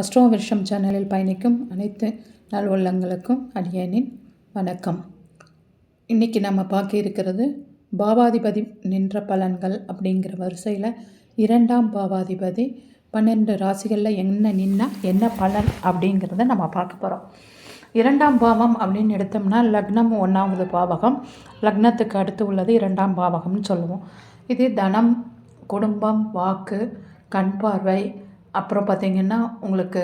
Astro விருஷம் சேனலில் பயணிக்கும் அனைத்து நல்வள்ளங்களுக்கும் அடியேனின் வணக்கம். இன்றைக்கி நம்ம பார்க்க இருக்கிறது பாவாதிபதி நின்ற பலன்கள் அப்படிங்கிற வரிசையில் இரண்டாம் பாவாதிபதி பன்னெண்டு ராசிகளில் என்ன நின்னா என்ன பலன் அப்படிங்கிறத நம்ம பார்க்க போகிறோம் இரண்டாம் பாவம் அப்படின்னு எடுத்தோம்னா லக்னம் ஒன்றாவது பாவகம். லக்னத்துக்கு அடுத்து உள்ளது இரண்டாம் பாவகம்னு சொல்லுவோம். இது தனம் குடும்பம் வாக்கு கண் பார்வை அப்புறம் பார்த்திங்கன்னா உங்களுக்கு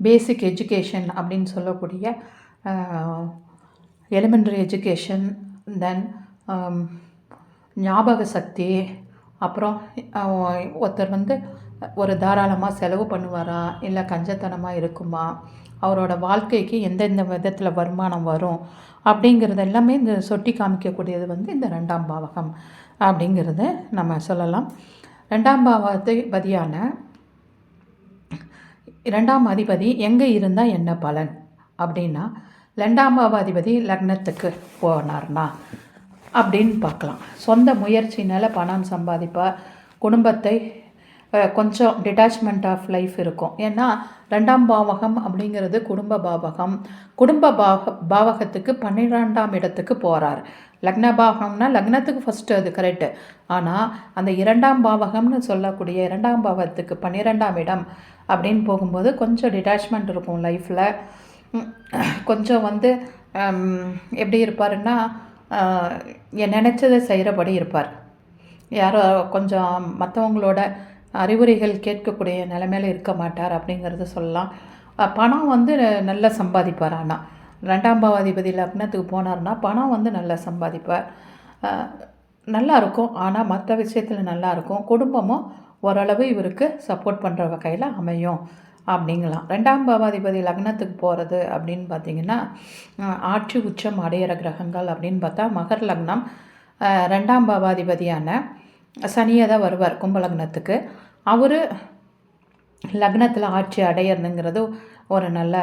பேசிக் எஜுகேஷன் அப்படின்னு சொல்லக்கூடிய எலிமெண்ட்ரி எஜுகேஷன் தென் ஞாபக சக்தி அப்புறம் ஒருத்தர் வந்து ஒரு தாராளமாக செலவு பண்ணுவாரா இல்லை கஞ்சத்தனமாக இருக்குமா அவரோட வாழ்க்கைக்கு எந்தெந்த விதத்தில் வருமானம் வரும் அப்படிங்கிறது எல்லாமே இந்த சொட்டி காமிக்கக்கூடியது வந்து இந்த ரெண்டாம் பாவகம் அப்படிங்கிறத நம்ம சொல்லலாம். ரெண்டாம் பாவாதிபதியான இரண்டாம் அதிபதி எங்கே இருந்தால் என்ன பலன்? அப்படின்னா ரெண்டாம் பாவாதிபதி லக்னத்துக்கு போனார்னா அப்படின்னு பார்க்கலாம். சொந்த முயற்சினால் பணம் சம்பாதிப்பா குடும்பத்தை கொஞ்சம் டிட்டாச்மெண்ட் ஆஃப் லைஃப் இருக்கும். ஏன்னா ரெண்டாம் பாவகம் அப்படிங்கிறது குடும்ப பாவகம். குடும்ப பாவ பாவகத்துக்கு பன்னிரெண்டாம் இடத்துக்கு போகிறார் லக்ன பாவகம்னா லக்னத்துக்கு ஃபஸ்ட்டு அது கரெக்டு ஆனால் அந்த இரண்டாம் பாவகம்னு சொல்லக்கூடிய இரண்டாம் பாவத்துக்கு பன்னிரெண்டாம் இடம் அப்படின்னு போகும்போது கொஞ்சம் டிட்டாச்மெண்ட் இருக்கும் லைஃப்பில் கொஞ்சம் வந்து எப்படி இருப்பாருன்னா நினச்சதை செய்கிறபடி இருப்பார். யாரோ கொஞ்சம் மற்றவங்களோட அறிவுரைகள் கேட்கக்கூடிய நிலைமையில இருக்க மாட்டார் அப்படிங்கிறத சொல்லலாம். பணம் வந்து நல்லா சம்பாதிப்பார் ஆனால் ரெண்டாம் பாவாதிபதி லக்னத்துக்கு போனார்னா பணம் வந்து நல்லா சம்பாதிப்பார். நல்லா இருக்கும் ஆனால் மற்ற விஷயத்தில் நல்லா இருக்கும் குடும்பமும் ஓரளவு இவருக்கு சப்போர்ட் பண்ணுற வகையில் அமையும் அப்படிங்கலாம். ரெண்டாம் பாவாதிபதி லக்னத்துக்கு போகிறது அப்படின்னு பார்த்திங்கன்னா ஆட்சி உச்சம் அடையிற கிரகங்கள் அப்படின்னு பார்த்தா மகர் லக்னம் ரெண்டாம் பாவாதிபதியான சனியை தான் வருவார் கும்பலக்னத்துக்கு. அவர் லக்னத்தில் ஆட்சி அடையிறதுங்கிறது ஒரு நல்ல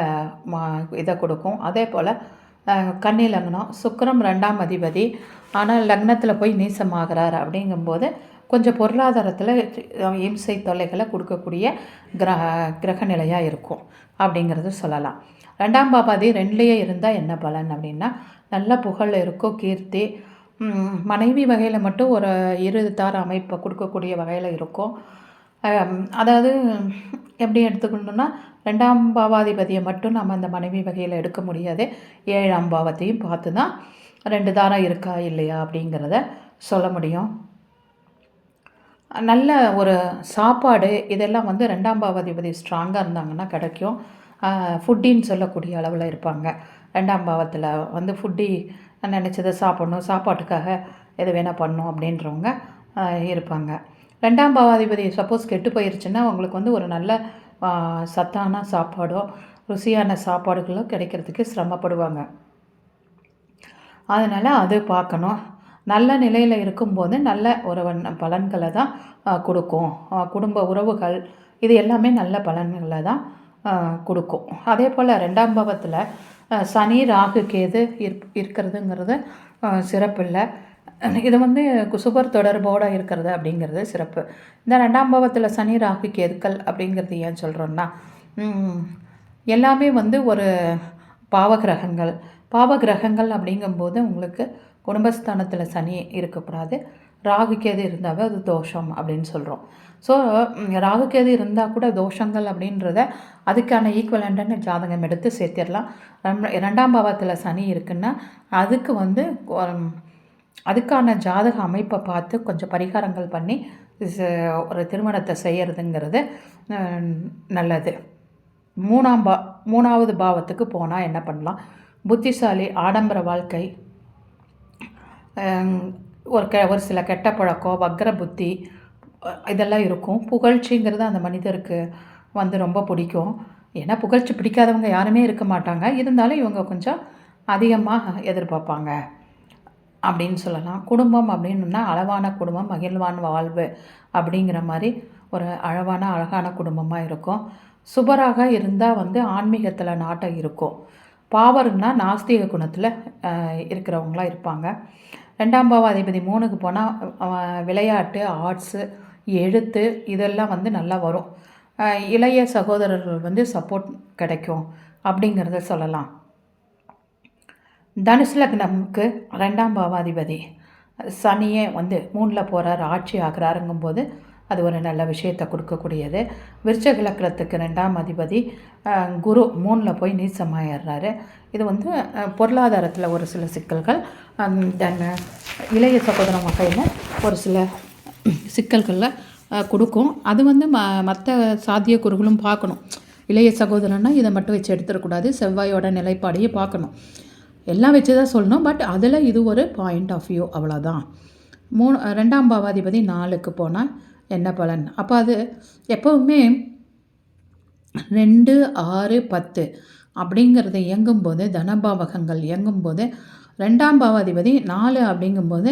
மா இதை கொடுக்கும். அதே போல் கன்னி லக்னம் சுக்கரம் ரெண்டாம் அதிபதி. ஆனால் லக்னத்தில் போய் நீசமாகிறார் அப்படிங்கும்போது கொஞ்சம் பொருளாதாரத்தில் இம்சை தொல்லைகளை கொடுக்கக்கூடிய கிரக கிரக நிலையாக இருக்கும் அப்படிங்கிறது சொல்லலாம். ரெண்டாம் பாபாதி ரெண்டுலேயே இருந்தால் என்ன பலன் அப்படின்னா நல்ல புகழ் இருக்கும் கீர்த்தி. மனைவி வகையில் மட்டும் ஒரு இரு தார அமைப்பை கொடுக்கக்கூடிய வகையில் இருக்கும். அதாவது எப்படி எடுத்துக்கணுன்னா ரெண்டாம் பாவாதிபதியை மட்டும் நம்ம அந்த மனைவி வகையில் எடுக்க முடியாது. ஏழாம் பாவத்தையும் பார்த்து தான் ரெண்டு தாரம் இருக்கா இல்லையா அப்படிங்கிறத சொல்ல முடியும். நல்ல ஒரு சாப்பாடு இதெல்லாம் வந்து ரெண்டாம் பாவாதிபதி ஸ்ட்ராங்காக இருந்தாங்கன்னா கிடைக்கும். ஃபுட்டின்னு சொல்லக்கூடிய அளவில் இருப்பாங்க. ரெண்டாம் பாவத்தில் வந்து ஃபுட்டி நினச்சதை சாப்பிட்ணும் சாப்பாட்டுக்காக எது வேணால் பண்ணும் அப்படின்றவங்க இருப்பாங்க. ரெண்டாம் பாவாதிபதி சப்போஸ் கெட்டு போயிருச்சுன்னா அவங்களுக்கு வந்து ஒரு நல்ல சத்தான சாப்பாடோ ருசியான சாப்பாடுகளோ கிடைக்கிறதுக்கு சிரமப்படுவாங்க. அதனால் அது பார்க்கணும். நல்ல நிலையில் இருக்கும்போது நல்ல ஒரு பலன்களை தான் கொடுக்கும். குடும்ப உறவுகள் இது எல்லாமே நல்ல பலன்களை தான் கொடுக்கும். அதே போல் ரெண்டாம் பாவத்தில் சனி ராகு கேது இருக்கிறதுங்கிறது சிறப்பில்லை. இது வந்து குசுபர் தொடர்போடு இருக்கிறது அப்படிங்கிறது சிறப்பு. இந்த ரெண்டாம் பாவத்தில் சனி ராகு கேதுக்கள் அப்படிங்கிறது ஏன் சொல்கிறோன்னா எல்லாமே வந்து ஒரு பாவகிரகங்கள். பாவகிரகங்கள் அப்படிங்கும்போது உங்களுக்கு குடும்பஸ்தானத்தில் சனி இருக்கக்கூடாது. ராகு இருந்தாவே அது தோஷம் அப்படின்னு சொல்கிறோம் ஸோ ராகு இருந்தால் கூட தோஷங்கள் அப்படின்றத அதுக்கான ஈக்குவலண்ட்டுன்னு ஜாதகம் எடுத்து சேர்த்திடலாம். ரெண்டாம் பாவத்தில் சனி இருக்குன்னா அதுக்கு வந்து அதுக்கான ஜாதக அமைப்பை பார்த்து கொஞ்சம் பரிகாரங்கள் பண்ணி ஒரு திருமணத்தை செய்கிறதுங்கிறது நல்லது. மூணாம் பா மூணாவது பாவத்துக்கு போனால் என்ன பண்ணலாம்? புத்திசாலி ஆடம்பர வாழ்க்கை ஒரு கெ ஒரு சில கெட்ட பழக்கம் வக்கர புத்தி இதெல்லாம் இருக்கும். புகழ்ச்சிங்கிறது அந்த மனிதருக்கு வந்து ரொம்ப பிடிக்கும். ஏன்னா புகழ்ச்சி பிடிக்காதவங்க யாருமே இருக்க மாட்டாங்க. இருந்தாலும் இவங்க கொஞ்சம் அதிகமாக எதிர்பார்ப்பாங்க. அப்படின்னு சொல்லலாம். குடும்பம் அப்படின்னா அளவான குடும்பம் மகிழ்வான் வாழ்வு அப்படிங்கிற மாதிரி ஒரு அழவான அழகான குடும்பமாக இருக்கும். சுபராக இருந்தால் வந்து ஆன்மீகத்தில் நாட்டம் இருக்கும். பாவர்னா நாஸ்திக குணத்தில் இருக்கிறவங்களாம் இருப்பாங்க. ரெண்டாம் பாவாதிபதி மூணுக்கு போனால் விளையாட்டு ஆர்ட்ஸு எழுத்து இதெல்லாம் வந்து நல்லா வரும். இளைய சகோதரர்கள் வந்து சப்போர்ட் கிடைக்கும் அப்படிங்கிறத சொல்லலாம். தனுசு லக்னம்க்கு ரெண்டாம் பாவாதிபதி. சனியே வந்து மூணில் போகிறார் ஆட்சி ஆகிறாருங்கும்போது அது ஒரு நல்ல விஷயத்தை கொடுக்கக்கூடியது. விருச்சக லக்னத்துக்கு ரெண்டாம் அதிபதி குரு மூணில் போய் நீசமாயிடுறாரு இது வந்து பொருளாதாரத்தில் ஒரு சில சிக்கல்கள் தென் இளைய சகோதர வகையில் ஒரு சில சிக்கல்களில் கொடுக்கும். அது வந்து ம மற்ற சாத்திய குறுகளும் பார்க்கணும். இளைய சகோதரன்னா இதை மட்டும் வச்சு எடுத்துடக்கூடாது. செவ்வாயோட நிலைப்பாடையே பார்க்கணும். எல்லாம் வச்சு தான் சொல்லணும் பட் அதில் இது ஒரு பாயிண்ட் ஆஃப் வியூ அவ்வளோதான் மூணு ரெண்டாம் பாவாதிபதி நாலுக்கு போனால் என்ன பலன்? அப்போ அது எப்போவுமே ரெண்டு ஆறு பத்து அப்படிங்கிறது இயங்கும்போது தனபாவகங்கள் இயங்கும்போது ரெண்டாம் பாவாதிபதி நாலு அப்படிங்கும்போது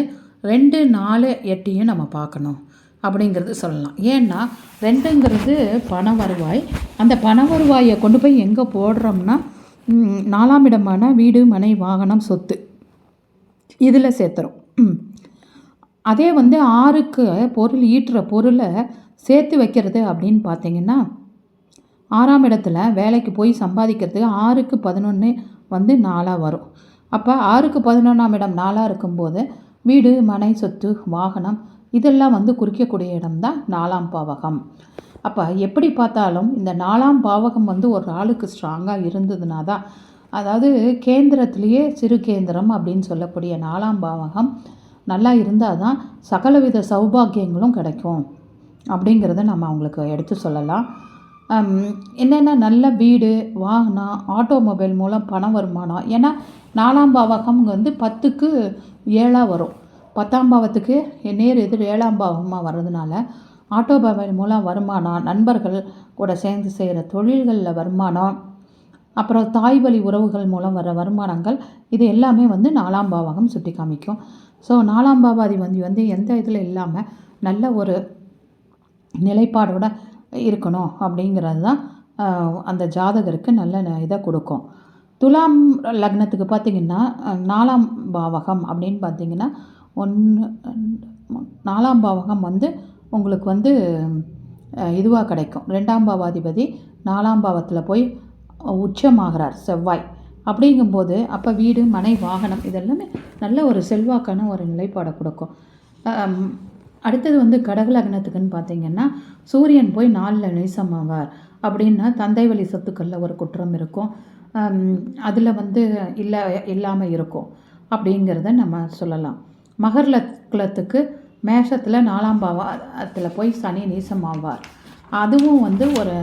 ரெண்டு நாலு எட்டையும் நம்ம பார்க்கணும் அப்படிங்கிறது சொல்லலாம். ஏன்னா ரெண்டுங்கிறது பண வருவாய். அந்த பண வருவாயை கொண்டு போய் எங்கே போடுறோம்னா நாலாம் இடமான வீடு மனை வாகனம் சொத்து. இதில் சேர்த்துறோம் அதே வந்து ஆறுக்கு பொருள் ஈட்டுற பொருளை சேர்த்து வைக்கிறது அப்படின்னு பார்த்தீங்கன்னா ஆறாம் இடத்துல வேலைக்கு போய் சம்பாதிக்கிறதுக்கு ஆறுக்கு பதினொன்று வந்து நாலாக வரும். அப்போ ஆறுக்கு பதினொன்றாம் இடம் நாளாக இருக்கும்போது வீடு மனை சொத்து வாகனம் இதெல்லாம் வந்து குறிக்கக்கூடிய இடம்தான் நாலாம் பாவகம். அப்போ எப்படி பார்த்தாலும் இந்த நாலாம் பாவகம் வந்து ஒரு ஆளுக்கு ஸ்ட்ராங்காக இருந்ததுனா தான் அதாவது கேந்திரத்திலேயே சிறு கேந்திரம் அப்படின்னு சொல்லக்கூடிய நாலாம் பாவகம் நல்லா இருந்தால் தான் சகலவித சௌபாக்கியங்களும் கிடைக்கும் அப்படிங்கிறத நம்ம அவங்களுக்கு எடுத்து சொல்லலாம். என்னென்ன நல்ல வீடு வாகனம் ஆட்டோமொபைல் மூலம் பண வருமானம் ஏன்னா நாலாம் பாவகம் வந்து பத்துக்கு ஏழாக வரும். பத்தாம் பாவத்துக்கு நேர் எதிர் ஏழாம் பாவமாக வர்றதுனால ஆட்டோமொபைல் மூலம் வருமானம் நண்பர்கள் கூட சேர்ந்து செய்கிற தொழில்களில் வருமானம் அப்புறம் தாய் வழி உறவுகள் மூலம் வர வருமானங்கள் இது எல்லாமே வந்து நாலாம் பாவகம் சுட்டி காமிக்கும். ஸோ நாலாம் பாவாதிபதி வந்து எந்த இதில் இல்லாமல் நல்ல ஒரு நிலைப்பாடோட இருக்கணும் அப்படிங்கிறது தான் அந்த ஜாதகருக்கு நல்ல ந- இதை கொடுக்கும். துலாம் லக்னத்துக்கு பார்த்திங்கன்னா நாலாம் பாவகம் அப்படின்னு பார்த்தீங்கன்னா ஒன்று நாலாம் பாவகம் வந்து உங்களுக்கு வந்து இதுவாக கிடைக்கும். ரெண்டாம் பாவாதிபதி நாலாம் பாவத்தில் போய் உச்சமாகிறார் செவ்வாய். அப்படிங்கும்போது அப்போ வீடு மனை வாகனம் இதெல்லாமே நல்ல ஒரு செல்வாக்கான ஒரு நிலைப்பாடை கொடுக்கும். அடுத்தது வந்து கடக லக்னத்துக்குன்னு பார்த்தீங்கன்னா சூரியன் போய் நாலில் நேசமாவார். அப்படின்னா தந்தை வழி சொத்துக்களில் ஒரு குற்றம் இருக்கும். அதில் வந்து இல்லை இல்லாமல் இருக்கும். அப்படிங்கிறத நம்ம சொல்லலாம். மகர் லக்னத்துக்கு மேஷத்தில் நாலாம் பாவத்தில் போய் சனி நீசமாவார். அதுவும் வந்து ஒரு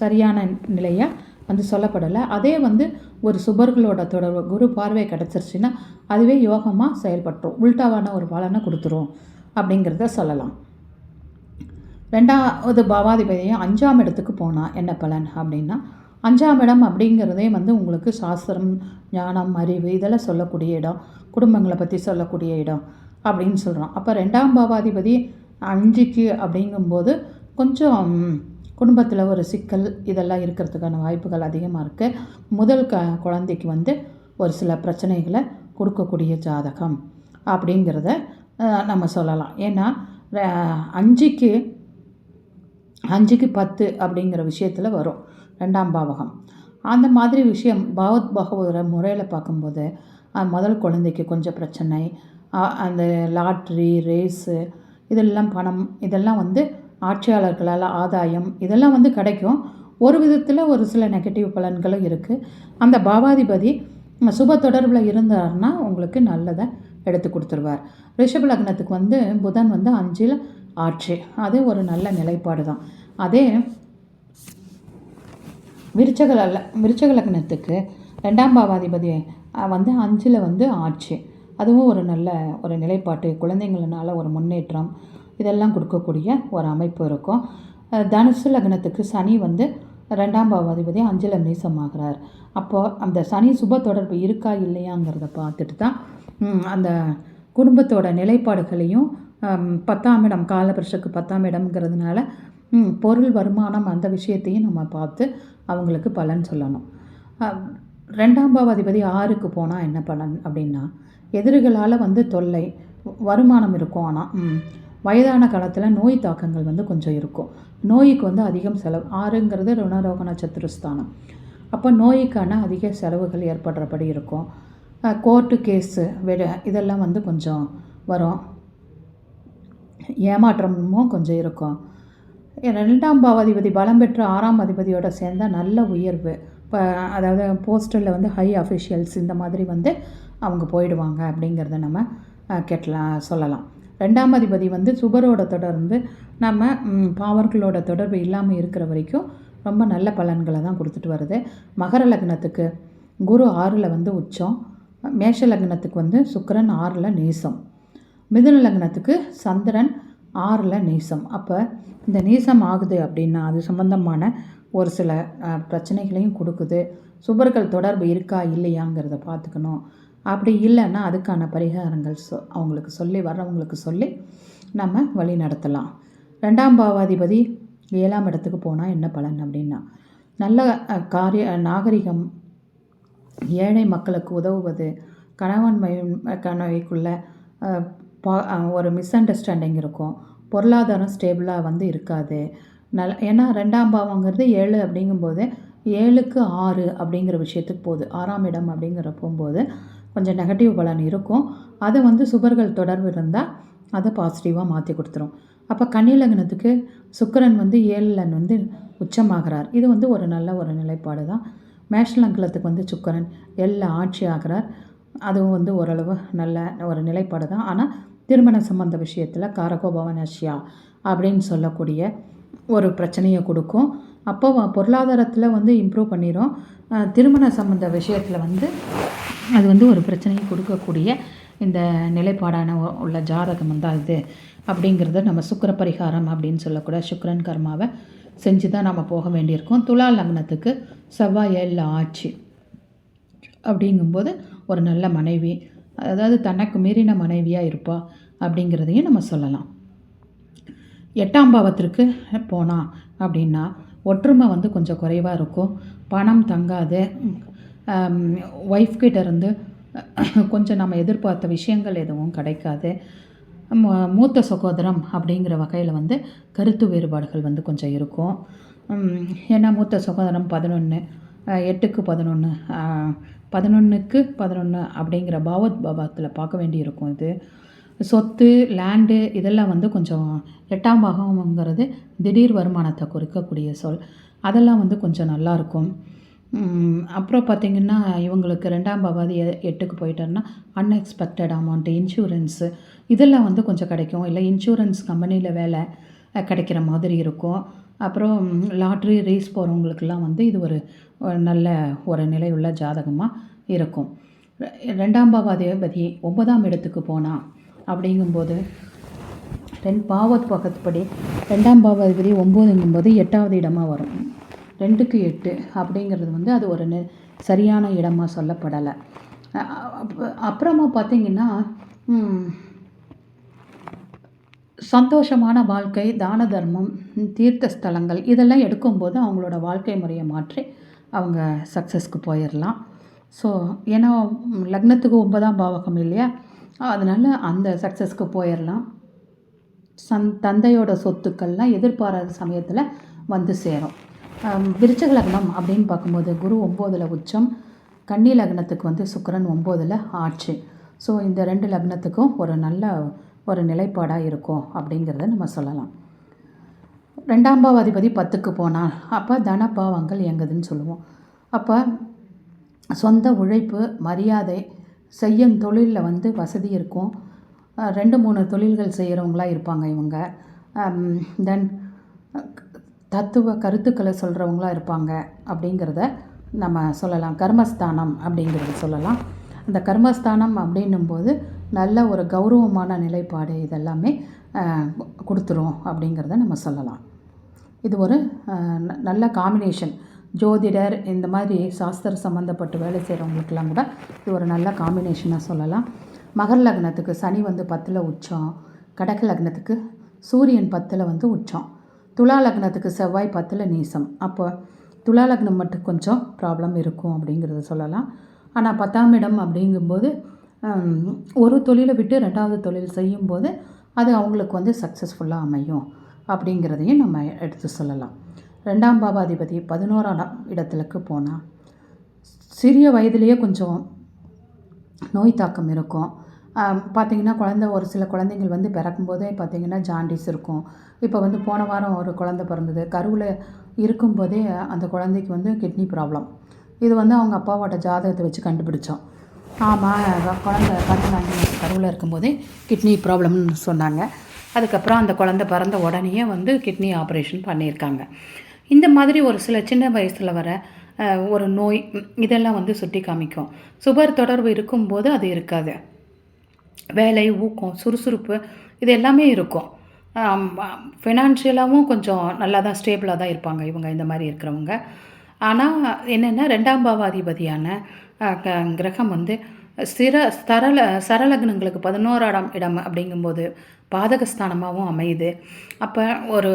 சரியான நிலையாக வந்து சொல்லப்படலை. அதே வந்து ஒரு சுபர்களோட தொடர்பு குரு பார்வை கிடச்சிருச்சுன்னா அதுவே யோகமாக செயல்பட்டுரும். உல்டாவான ஒரு பலனை கொடுத்துரும் அப்படிங்கிறத சொல்லலாம். ரெண்டாவது பாவாதிபதியும் அஞ்சாம் இடத்துக்கு போனால் என்ன பலன் அப்படின்னா அஞ்சாம் இடம் அப்படிங்கிறதே வந்து உங்களுக்கு சாஸ்திரம் ஞானம் அறிவு இதெல்லாம் சொல்லக்கூடிய இடம் குடும்பங்களை பற்றி சொல்லக்கூடிய இடம். அப்படின்னு சொல்கிறோம் அப்போ ரெண்டாம் பாவாதிபதி அஞ்சுக்கு அப்படிங்கும்போது கொஞ்சம் குடும்பத்தில் ஒரு சிக்கல் இதெல்லாம் இருக்கிறதுக்கான வாய்ப்புகள் அதிகமாக இருக்குது முதல் க குழந்தைக்கு வந்து ஒரு சில பிரச்சனைகளை கொடுக்கக்கூடிய ஜாதகம் அப்படிங்கிறத நம்ம சொல்லலாம். ஏன்னா அஞ்சுக்கு அஞ்சுக்கு பத்து அப்படிங்கிற விஷயத்தில் வரும் ரெண்டாம் பாவகம். அந்த மாதிரி விஷயம் பாவத் பாகவர முறையில் பார்க்கும்போது முதல் குழந்தைக்கு கொஞ்சம் பிரச்சனை அந்த லாட்ரி ரேஸு இதெல்லாம் பணம் இதெல்லாம் வந்து ஆட்சியாளர்களால் ஆதாயம் இதெல்லாம் வந்து கிடைக்கும். ஒரு விதத்தில் ஒரு சில நெகட்டிவ் பலன்களும் இருக்குது அந்த பாவாதிபதி சுப தொடர்பில் இருந்தார்னா உங்களுக்கு நல்லதை எடுத்து கொடுத்துருவார். ரிஷப லக்னத்துக்கு வந்து புதன் வந்து அஞ்சில் ஆட்சி. அது ஒரு நல்ல நிலைப்பாடு தான். அதே விருச்சக விருச்சக லக்னத்துக்கு ரெண்டாம் பாவாதிபதி வந்து அஞ்சில் வந்து ஆட்சி. அதுவும் ஒரு நல்ல ஒரு நிலைப்பாட்டு. குழந்தைங்களனால ஒரு முன்னேற்றம் இதெல்லாம் கொடுக்கக்கூடிய ஒரு அமைப்பு இருக்கும். தனுசு லக்னத்துக்கு சனி வந்து ரெண்டாம் பாவாதிபதி அஞ்சில் நீசமாகிறார். அப்போது அந்த சனி சுப தொடர்பு இருக்கா இல்லையாங்கிறத பார்த்துட்டு தான் அந்த குடும்பத்தோட நிலைப்பாடுகளையும் பத்தாம் இடம் காலபுருஷக்கு பத்தாம் இடம்ங்கிறதுனால பொருள் வருமானம் அந்த விஷயத்தையும் நம்ம பார்த்து அவங்களுக்கு பலன் சொல்லணும். ரெண்டாம் பாவாதிபதி ஆறுக்கு போனால் என்ன பலன் அப்படின்னா எதிரிகளால் வந்து தொல்லை வருமானம் இருக்கும் ஆனால் வயதான காலத்தில் நோய் தாக்கங்கள் வந்து கொஞ்சம் இருக்கும். நோய்க்கு வந்து அதிகம் செலவு ஆறுங்கிறது ருணரோக நட்சத்திரஸ்தானம். அப்போ நோய்க்கான அதிக செலவுகள் ஏற்படுறபடி இருக்கும். கோர்ட்டு கேஸு விட இதெல்லாம் வந்து கொஞ்சம் வரும். ஏமாற்றமும் கொஞ்சம் இருக்கும். ரெண்டாம் பாவாதிபதி பலம் பெற்ற ஆறாம் அதிபதியோட சேர்ந்தால் நல்ல உயர்வு. இப்போ அதாவது போஸ்டரில் வந்து ஹை அஃபிஷியல்ஸ் இந்த மாதிரி வந்து அவங்க போயிடுவாங்க அப்படிங்கிறத நம்ம கேட்டலாம் சொல்லலாம். ரெண்டாம் அதிபதி வந்து சுபரோட தொடர்ந்து நம்ம பாவர்களோட தொடர்பு இல்லாமல் இருக்கிற வரைக்கும் ரொம்ப நல்ல பலன்களை தான் கொடுத்துட்டு வருது. மகர லக்னத்துக்கு குரு ஆறில் வந்து உச்சம். மேஷ லக்னத்துக்கு வந்து சுக்கரன் ஆறில் நேசம். மிதுன லக்னத்துக்கு சந்திரன் ஆறில் நீசம். அப்போ இந்த நீசம் ஆகுது அப்படின்னா அது சம்பந்தமான ஒரு சில பிரச்சனைகளையும் கொடுக்குது. சுபர்கள் தொடர்பு இருக்கா இல்லையாங்கிறத பார்த்துக்கணும். அப்படி இல்லைன்னா அதுக்கான பரிகாரங்கள் சொ அவங்களுக்கு சொல்லி வர்றவங்களுக்கு சொல்லி நம்ம வழி நடத்தலாம். ரெண்டாம் பாவாதிபதி ஏழாம் இடத்துக்கு போனால் என்ன பலன் அப்படின்னா நல்ல காரிய நாகரிகம் ஏழை மக்களுக்கு உதவுவது கணவன் மய- பா- ஒரு மிஸ் அண்டர்ஸ்டாண்டிங் இருக்கும். பொருளாதாரம் ஸ்டேபிளாக வந்து இருக்காது. நல்ல ஏன்னா ரெண்டாம் பாவங்கிறது ஏழு அப்படிங்கும்போது ஏழுக்கு ஆறு அப்படிங்கிற விஷயத்துக்கு போகுது. ஆறாம் இடம் அப்படிங்கிற போகும்போது கொஞ்சம் நெகட்டிவ் பலன் இருக்கும். அதை வந்து சுபர்கள் தொடர்பு இருந்தால் அதை பாசிட்டிவாக மாற்றி கொடுத்துரும். அப்போ கன்னிலக்னத்துக்கு சுக்கரன் வந்து ஏழில் வந்து உச்சமாகிறார். இது வந்து ஒரு நல்ல ஒரு நிலைப்பாடு தான். மேஷலங்கலத்துக்கு வந்து சுக்கிரன் எல்லாம் ஆட்சி ஆகிறார். அதுவும் வந்து ஓரளவு நல்ல ஒரு நிலைப்பாடு தான். ஆனால் திருமண சம்பந்த விஷயத்தில் காரகோபவனஷ்யா அப்படின்னு சொல்லக்கூடிய ஒரு பிரச்சனையை கொடுக்கும். அப்போ பொருளாதாரத்தில் வந்து இம்ப்ரூவ் பண்ணிடும் திருமண சம்மந்த விஷயத்தில் வந்து அது வந்து ஒரு பிரச்சனையை கொடுக்கக்கூடிய இந்த நிலைப்பாடான உள்ள ஜாதகம் வந்து இது அப்படிங்கிறத நம்ம சுக்கிர பரிகாரம் அப்படின்னு சொல்லக்கூட சுக்கரன் கர்மாவை செஞ்சு தான் நம்ம போக வேண்டியிருக்கோம். துலா லக்னத்துக்கு செவ்வாய் ஏழில் ஆட்சி அப்படிங்கும்போது ஒரு நல்ல மனைவி அதாவது தனக்கு மீறின மனைவியாக இருப்பா அப்படிங்கிறதையும் நம்ம சொல்லலாம். எட்டாம் பாவத்திற்கு போனான் அப்படின்னா ஒற்றுமை வந்து கொஞ்சம் குறைவாக இருக்கும். பணம் தங்காது. ஒய்ஃப்கிட்ட இருந்து கொஞ்சம் நம்ம எதிர்பார்த்த விஷயங்கள் எதுவும் கிடைக்காது. ம- மூத்த சகோதரம் அப்படிங்கிற வகையில் வந்து கருத்து வேறுபாடுகள் வந்து கொஞ்சம் இருக்கும். ஏன்னா மூத்த சகோதரம் பதினொன்று எட்டுக்கு பதினொன்று பதினொன்றுக்கு பதினொன்று அப்படிங்கிற பாவத் பாவத்தில் பார்க்க வேண்டியிருக்கும் இது. சொத்து லேண்டு இதெல்லாம் வந்து கொஞ்சம் எட்டாம் பாகம்ங்கிறது திடீர் வருமானத்தை குறிக்கக்கூடிய சொல். அதெல்லாம் வந்து கொஞ்சம் நல்லாயிருக்கும் அப்புறம் பார்த்திங்கன்னா இவங்களுக்கு ரெண்டாம் பாவாதி எட்டுக்கு போயிட்டாருன்னா அன்எக்ஸ்பெக்டட் அமௌண்ட்டு இன்சூரன்ஸு இதெல்லாம் வந்து கொஞ்சம் கிடைக்கும். இல்லை இன்சூரன்ஸ் கம்பெனியில் வேலை கிடைக்கிற மாதிரி இருக்கும். அப்புறம் லாட்ரி ரேஸ் போகிறவங்களுக்கெல்லாம் வந்து இது ஒரு நல்ல ஒரு நிலையுள்ள ஜாதகமாக இருக்கும். ரெண்டாம் பாவாதிபதி ஒன்பதாம் இடத்துக்கு போனால் அப்படிங்கும்போது ரெண்டு பாவத் பக்கத்துப்படி ரெண்டாம் பாவாதிபதி ஒம்போதுங்கும்போது எட்டாவது இடமாக வரும். ரெண்டுக்கு எட்டு அப்படிங்கிறது வந்து அது ஒரு நெ சரியான இடமாக சொல்லப்படலை. அப்புறமா பார்த்தீங்கன்னா சந்தோஷமான வாழ்க்கை தான தர்மம் தீர்த்த ஸ்தலங்கள் இதெல்லாம் எடுக்கும்போது அவங்களோட வாழ்க்கை முறையை மாற்றி அவங்க சக்ஸஸ்க்கு போயிடலாம் ஸோ ஏன்னா லக்னத்துக்கு ஒன்பதாம் பாவகம் இல்லையா? அதனால் அந்த சக்ஸஸ்க்கு போயிடலாம் சந் தந்தையோட சொத்துக்கள்லாம் எதிர்பாராத சமயத்தில் வந்து சேரும். விருச்ச லக்னம் அப்படின்னு பார்க்கும்போது குரு ஒம்போதில் உச்சம் கன்னி லக்னத்துக்கு வந்து சுக்கரன் ஒம்போதில் ஆட்சி. ஸோ இந்த ரெண்டு லக்னத்துக்கும் ஒரு நல்ல ஒரு நிலைப்பாடாக இருக்கும் அப்படிங்கிறத நம்ம சொல்லலாம். ரெண்டாம் பாவாதிபதி பத்துக்கு போனால் அப்போ தனபாவங்கள் எங்குதுன்னு சொல்லுவோம். அப்போ சொந்த உழைப்பு மரியாதை செய்யும் தொழிலில் வந்து வசதி இருக்கும். ரெண்டு மூணு தொழில்கள் செய்கிறவங்களா இருப்பாங்க இவங்க. தென் தத்துவ கருத்துக்களை சொல்கிறவங்களா இருப்பாங்க அப்படிங்கிறத நம்ம சொல்லலாம். கர்மஸ்தானம் அப்படிங்கிறத சொல்லலாம். அந்த கர்மஸ்தானம் அப்படின்னும்போது நல்ல ஒரு கௌரவமான நிலைப்பாடு இதெல்லாமே கொடுத்துரும் அப்படிங்கிறத நம்ம சொல்லலாம். இது ஒரு ந- நல்ல காம்பினேஷன் ஜோதிடர் இந்த மாதிரி சாஸ்திர சம்மந்தப்பட்டு வேலை செய்கிறவங்களுக்கெல்லாம் கூட இது ஒரு நல்ல காம்பினேஷனாக சொல்லலாம். மகர் லக்னத்துக்கு சனி வந்து பத்தில் உச்சம் கடக லக்னத்துக்கு சூரியன் பத்தில் வந்து உச்சம் துலா லக்னத்துக்கு செவ்வாய் பத்தில் நீசம். அப்போ துலா லக்னம் மட்டும் கொஞ்சம் ப்ராப்ளம் இருக்கும் அப்படிங்கிறத சொல்லலாம். ஆனால் பத்தாம் இடம் அப்படிங்கும்போது ஒரு தொழிலை விட்டு ரெண்டாவது தொழில் செய்யும்போது அது அவங்களுக்கு வந்து சக்ஸஸ்ஃபுல்லாக அமையும் அப்படிங்கிறதையும் நம்ம எடுத்து சொல்லலாம். ரெண்டாம் பாபாதிபதி பதினோராம் இடத்துலக்கு போனால் சிறிய வயதிலேயே கொஞ்சம் நோய் தாக்கம் இருக்கும். பார்த்திங்கன்னா குழந்த ஒரு சில குழந்தைங்கள் வந்து பிறக்கும்போதே பார்த்திங்கன்னா ஜாண்டிஸ் இருக்கும். இப்போ வந்து போன வாரம் ஒரு குழந்த பிறந்தது. கருவில் இருக்கும்போதே அந்த குழந்தைக்கு வந்து கிட்னி ப்ராப்ளம் இது வந்து அவங்க அப்பாவோட ஜாதகத்தை வச்சு கண்டுபிடிச்சோம். ஆமாம் குழந்த பதினாலு மாதம் கருவில் இருக்கும்போதே கிட்னி ப்ராப்ளம்னு சொன்னாங்க. அதுக்கப்புறம் அந்த குழந்த பிறந்த உடனேயே வந்து கிட்னி ஆப்ரேஷன் பண்ணியிருக்காங்க. இந்த மாதிரி ஒரு சில சின்ன வயசில் வர ஒரு நோய் இதெல்லாம் வந்து சுட்டி காமிக்கும். சுபர் தொடர்பு இருக்கும்போது அது இருக்காது. வேலை ஊக்கம் சுறுசுறுப்பு இது எல்லாமே இருக்கும். ஃபினான்ஷியலாகவும் கொஞ்சம் நல்லா தான் ஸ்டேபிளாக தான் இருப்பாங்க இவங்க இந்த மாதிரி இருக்கிறவங்க. ஆனால் என்னென்னா ரெண்டாம் பாவாதிபதியான க- கிரகம் வந்து சிற சரள சரலக்னங்களுக்கு பதினோராடம் இடம் அப்படிங்கும்போது பாதகஸ்தானமாகவும் அமையுது. அப்போ ஒரு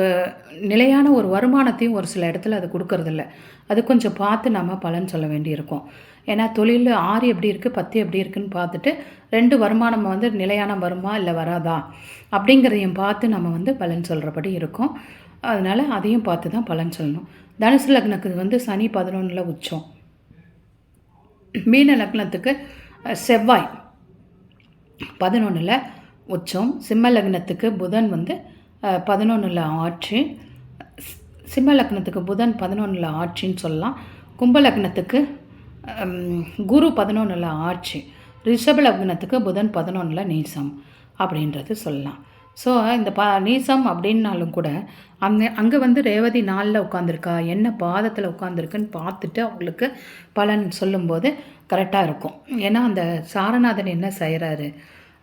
நிலையான ஒரு வருமானத்தையும் ஒரு சில இடத்துல அது கொடுக்கறதில்ல. அது கொஞ்சம் பார்த்து நம்ம பலன் சொல்ல வேண்டியிருக்கும். ஏன்னா தொழில் ஆறு எப்படி இருக்குது பத்து எப்படி இருக்குன்னு பார்த்துட்டு ரெண்டு வருமானம் வந்து நிலையான வருமா இல்லை வராதா அப்படிங்கிறதையும் பார்த்து நம்ம வந்து பலன் சொல்கிறபடி இருக்கும். அதனால் அதையும் பார்த்து தான் பலன் சொல்லணும். தனுசு லக்னத்துக்கு வந்து சனி பதினொன்றில் உச்சம். மீன லக்னத்துக்கு செவ்வாய் பதினொன்றில் உச்சம். சிம்ம லக்னத்துக்கு புதன் வந்து பதினொன்றில் ஆட்சி. சிம்ம லக்னத்துக்கு புதன் பதினொன்றில் ஆட்சின்னு சொல்லலாம். கும்ப லக்னத்துக்கு குரு பதினொன்றில் ஆட்சி. ரிஷப லக்னத்துக்கு புதன் பதினொன்றில் நீசம் அப்படின்றது சொல்லலாம். ஸோ இந்த ப நீசம் அப்படின்னாலும் கூட அங்கே அங்கே வந்து ரேவதி நாளில் உட்காந்துருக்கா என்ன பாதத்தில் உட்காந்துருக்குன்னு பார்த்துட்டு அவங்களுக்கு பலன் சொல்லும்போது கரெக்டாக இருக்கும். ஏன்னா அந்த சாரநாதன் என்ன செய்கிறாரு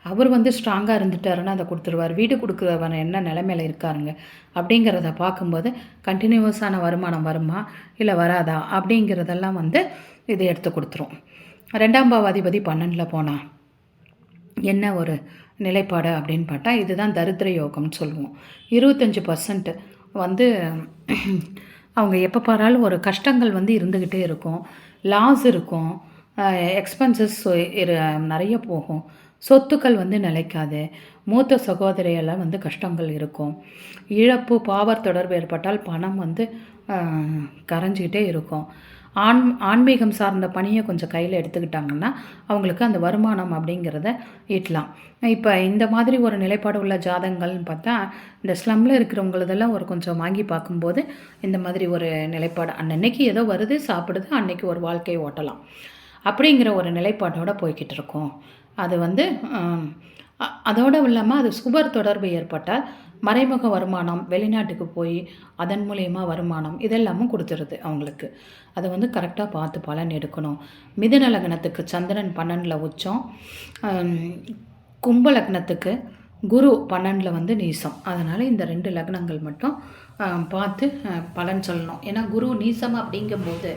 அவர் வந்து ஸ்ட்ராங்காக இருந்துட்டாருன்னா அதை கொடுத்துருவார். வீடு கொடுக்குறவன் என்ன நிலைமையில் இருக்காருங்க? அப்படிங்கிறத பார்க்கும்போது கண்டினியூவஸான வருமானம் வருமா? இல்லை வராதா? அப்படிங்கிறதெல்லாம் வந்து இதை எடுத்து கொடுத்துரும். ரெண்டாம் பாவாதிபதி பன்னெண்டில் போனால் என்ன ஒரு நிலைப்பாடு அப்படின்னு பார்த்தா இதுதான் தரித்திர யோகம்னு சொல்லுவோம். இருபத்தஞ்சி பர்சன்ட் வந்து அவங்க எப்போ பாராலும் ஒரு கஷ்டங்கள் வந்து இருந்துக்கிட்டே இருக்கும். லாஸ் இருக்கும். எக்ஸ்பென்சஸ் நிறைய போகும். சொத்துக்கள் வந்து நிலைக்காது. மூத்த சகோதரியெல்லாம் வந்து கஷ்டங்கள் இருக்கும். இழப்பு பாவர் தொடர்பு ஏற்பட்டால் பணம் வந்து கரைஞ்சிக்கிட்டே இருக்கும். ஆண் ஆன்மீகம் சார்ந்த பணியை கொஞ்சம் கையில் எடுத்துக்கிட்டாங்கன்னா அவங்களுக்கு அந்த வருமானம் அப்படிங்கிறத ஈட்டலாம். இப்போ இந்த மாதிரி ஒரு நிலைப்பாடு உள்ள ஜாதகங்கள்னு பார்த்தா இந்த ஸ்லம்மில் இருக்கிறவங்களதெல்லாம் ஒரு கொஞ்சம் வாங்கி பார்க்கும்போது இந்த மாதிரி ஒரு நிலைப்பாடு அன்னன்னைக்கு ஏதோ வருது சாப்பிடுது அன்னைக்கு ஒரு வாழ்க்கையை ஓட்டலாம். அப்படிங்கிற ஒரு நிலைப்பாட்டோட போய்கிட்டு இருக்கோம். அது வந்து அதோடு இல்லாமல் அது சுபர் தொடர்பு ஏற்பட்டால் மறைமுக வருமானம் வெளிநாட்டுக்கு போய் அதன் மூலயமா வருமானம் இதெல்லாமும் கொடுத்துருது அவங்களுக்கு. அதை வந்து கரெக்டாக பார்த்து பலன் எடுக்கணும். மிதுன லக்னத்துக்கு சந்திரன் பன்னெண்டில் உச்சம். கும்ப லக்னத்துக்கு குரு பன்னெண்டில் வந்து நீசம். அதனால் இந்த ரெண்டு லக்னங்கள் மட்டும் பார்த்து பலன் சொல்லணும். ஏன்னா குரு நீசம் அப்படிங்கும்போது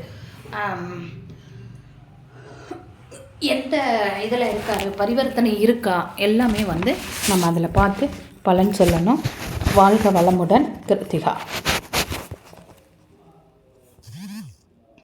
எந்த இதில் இருக்காரு பரிவர்த்தனை இருக்கா? எல்லாமே வந்து நம்ம அதில் பார்த்து பலன் சொல்லணும். வாழ்க வளமுடன் கிருத்திகா